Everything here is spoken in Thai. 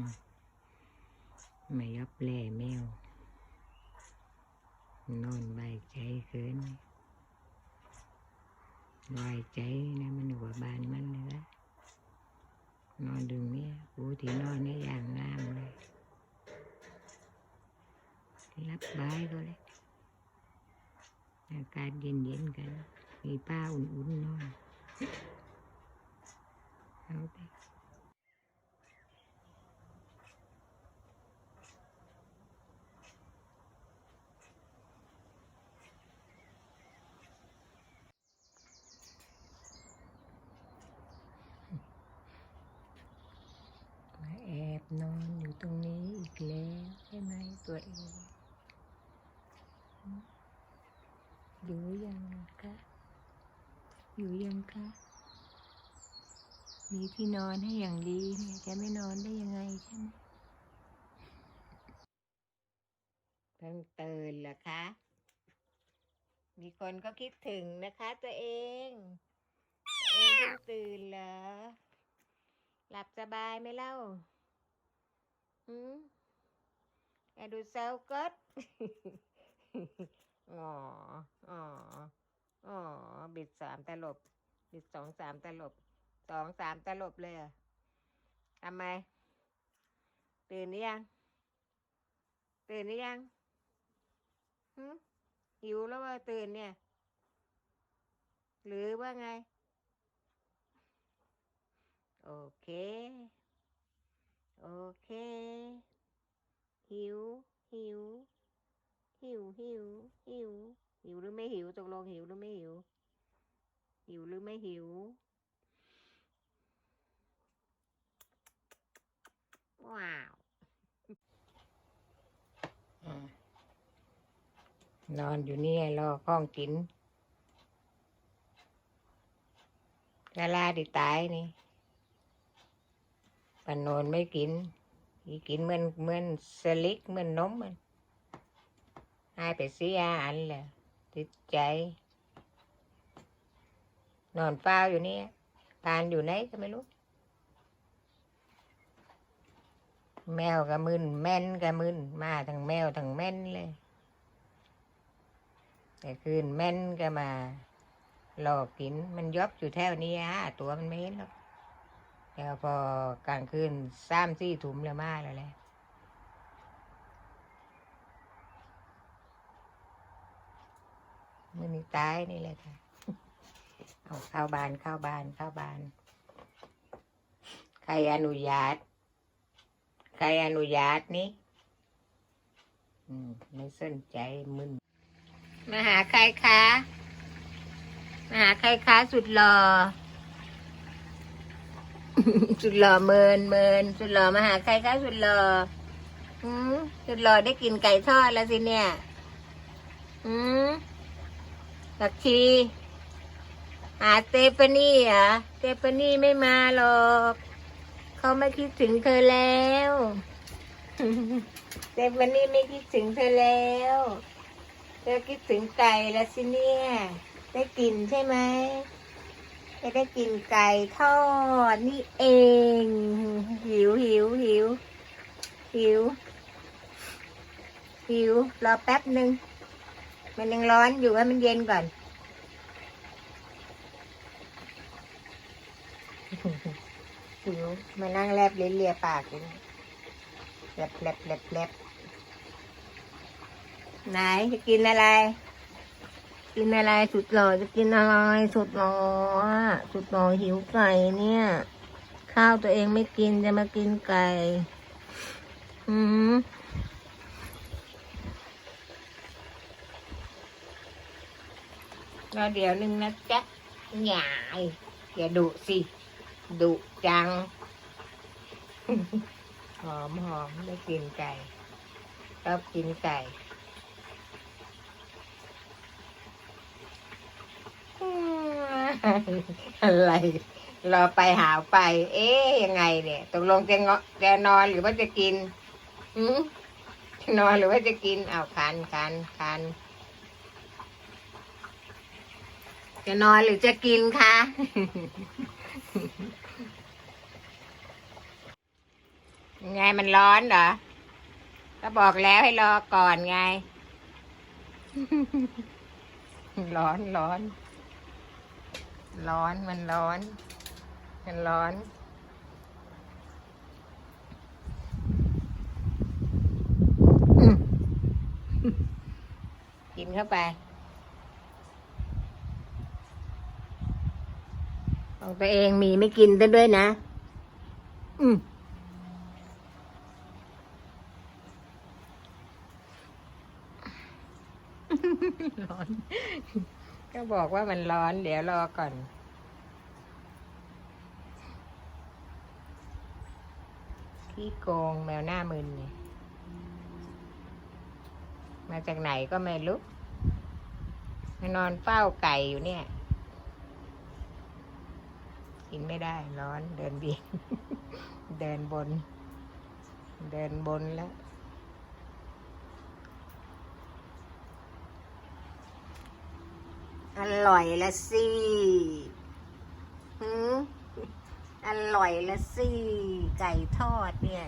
มไม่ยอบแล่แมวนอนใบใจเกินใบายใจนะมันหัวบานมันเลยละนอนดึงเนี้ยปูที่นอนเนี่ยอย่างงามเลยรับบายก็เลยอากาศเย็นๆกัน มีป้าอุ่นๆนอนเอาไป นอนอยู่ตรงนี้อีกแล้วใช่ไหมตัวเองอยู่ยังคะอยู่ยังคะมีที่นอนให้อย่างดีเนี่ยจะไม่นอนได้ยังไงใช่ไหมเพิ่งตื่นเหรอคะ มีคนก็คิดถึงนะคะตัวเองตัวเองเพิ่งตื่นเหรอหลับสบายไหมเล่า หืมแกดูเซลกดอ๋อ อ๋อ อ๋อ บิดสามตลบ บิดสองสามตลบ สองสามตลบเลยเหรอทำไม ตื่นหรือยัง ตื่นหรือยังหืมหิวแล้วว่าตื่นเนี่ย หรือว่าไง โอเค โอเค หิว หิว หิว หิว หิว หิวหรือไม่หิวตกลงหิวหรือไม่หิว หิวหรือไม่หิวว้าวนอนอยู่นี่รอข้องกินกะลาดิตายนี่ ปานนนไม่กินอีกินเหมือนเหมือนสลิกเหมือนนมมันให้ไปซื้ออาหารแหละติดใจ นอนเฝ้าอยู่นี่ทานอยู่ไหนก็ไม่รู้ แมวก็มึนแม่นก็มึนมาทั้งแมวทั้งแม่นเลยแต่คืนแม่นก็มาหลอกกินมันยอบอยู่แถวนี้ฮะตัวมันไม่เห็นหรอก แล้วพอกลางคืนสามสี่ถุมแล้วมาแล้วแหละมันนี่ตายนี่แหละค่ะ เอาเข้าบานเข้าบานเข้าบาน ใครอนุญาต ใครอนุญาตนี่มไม่สนใจมึนมาหาใครคะ มาหาใครคะสุดหล่อ สุดหล่อเมินเมินสุดหล่อมาหาใครคะสุดหล่ออืมสุดหล่อได้กินไก่ทอดแล้วสิเนี่ยอืมสักทีหาเตฟานี่เหรอเตฟานี่ไม่มาหรอกเขาไม่คิดถึงเธอแล้วเตฟานี่ไม่คิดถึงเธอแล้วเธอคิดถึงไก่แล้วสิเนี่ย ได้กินใช่ไหม จะได้กินไก่ทอดนี่เอง หิวหิวหิวหิวหิวรอแป๊บหนึ่งมันยังร้อนอยู่ให้มันเย็นก่อนหิวมานั่งแลบลิ้นเลียปากอยู่แลบแลบแลบแลบไหนจะกินอะไร กินอะไรสุดหล่อจะกินอะไรสุดหล่อสุดหล่อหิวไก่เนี่ย ข้าวตัวเองไม่กินจะมากินไก่ อืมรอเดี๋ยวนึงนะจ๊ะหยายอย่าดุสิดุจัง หอมหอมได้กินไก่ชอบกินไก่ อะไร รอไปหาไป เอ๊ยยังไงเนี่ยตกลงจะเงาะจะนอนหรือว่าจะกินหืมจะนอนหรือว่าจะกินเอาวคันคันคันจะนอนหรือจะกินคะไงมันร้อนเหรอ ก็บอกแล้วให้รอก่อนไง ร้อนร้อน ร้อนมันร้อน มันร้อน กินเข้าไป ของตัวเองมีไม่กินซะด้วยนะ อืมร้อน ก็บอกว่ามันร้อน เดี๋ยวรอก่อนขี้โกงแมวหน้ามึนเนี่ยมาจากไหนก็ไม่รู้มานอนเฝ้าไก่อยู่เนี่ย กินไม่ได้ร้อนเดินเบียงเดินบน เดินบนแล้ว อร่อยละสิหืออร่อยละสิไก่ทอดเนี่ย